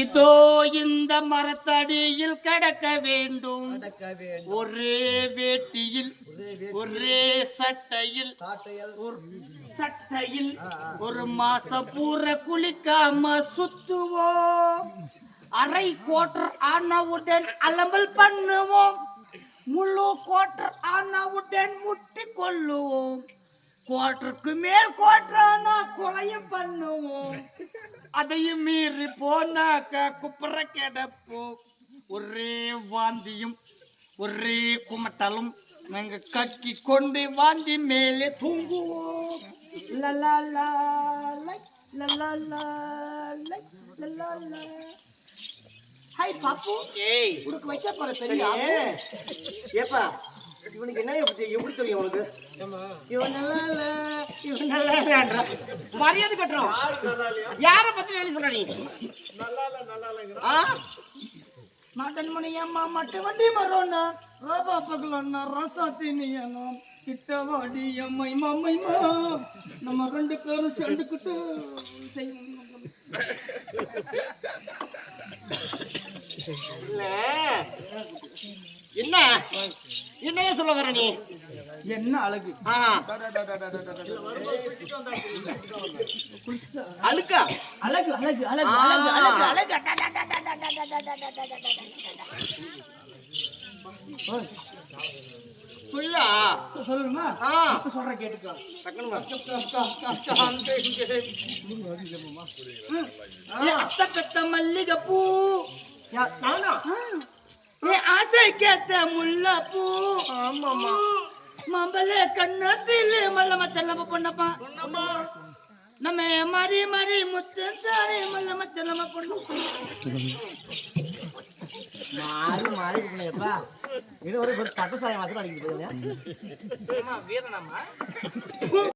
இதோ இந்த மரத்தடியில் கடக்க வேண்டும். ஒரே வேட்டியில் ஒரே சட்டையில் சாட்டையல். ஒரு சட்டையில் ஒரு மாசம் பூரா குளிக்காம சுத்துவோம். அரை கோட்டர் ஆனவுடன் அலம்பல் பண்ணுவோம். முழு கோட்டர் ஆனவுடன் முட்டி கொள்ளுவோம். கோட்டருக்கு மேல் கோட்டரானா கொலையும் பண்ணுவோம். அதையும் மீறி போனாக்கா குப்புற கிடப்போம் ஒரே வாந்தியும் ஒரே குமட்டலும் நாங்க கக்கி கொண்டு வாந்தி மேலே தூங்குவோம். லலா லா லை, லலா லா லை, லலா லா. ஹாய் பாப்பு. ஏய். உனக்கு வைக்க போற பெரிய. ஏப்பா இவனுக்கு என்ன எப்படி எப்படி தெரியும் உனக்கு? இவன் நல்லா இல்ல இவன் நல்லா இல்லன்றா மரியாதை கட்டுறோம். யார பத்தி வேலை சொல்ற நீ? மதன் அம்மா மட்ட வண்டி மரோண்ணா ரோபா பகலண்ணா ரசா தினியண்ணா கிட்ட வாடி அம்மை மம்மைமா நம்ம ரெண்டு பேரும் சேர்ந்துக்கிட்டு செய்யணும் என்ன? என்னையே சொல்ல வர நீ என்ன அழகு அழுக்கா அழகு அழகு அழகு அழகு அழகு அழகு சொல்லா சொல்லணுமா சொல்ற கேட்டுக்கா அத்தக்கத்த மல்லிகை பூ ஏ ஆசை கேத்த முல்லைப்பூ ஆமாமா மம்பல கண்ணத்தில் மல்லம செல்லம பொண்ணப்பா நம்ம மரி மரி முத்து தாரே மல்லம செல்லம மாறி மாறி இருக்கணையப்பா இது ஒரு பட்டு சாயம் வாசல் அடிக்கிட்டு போயிருந்தேன் வீரனாமா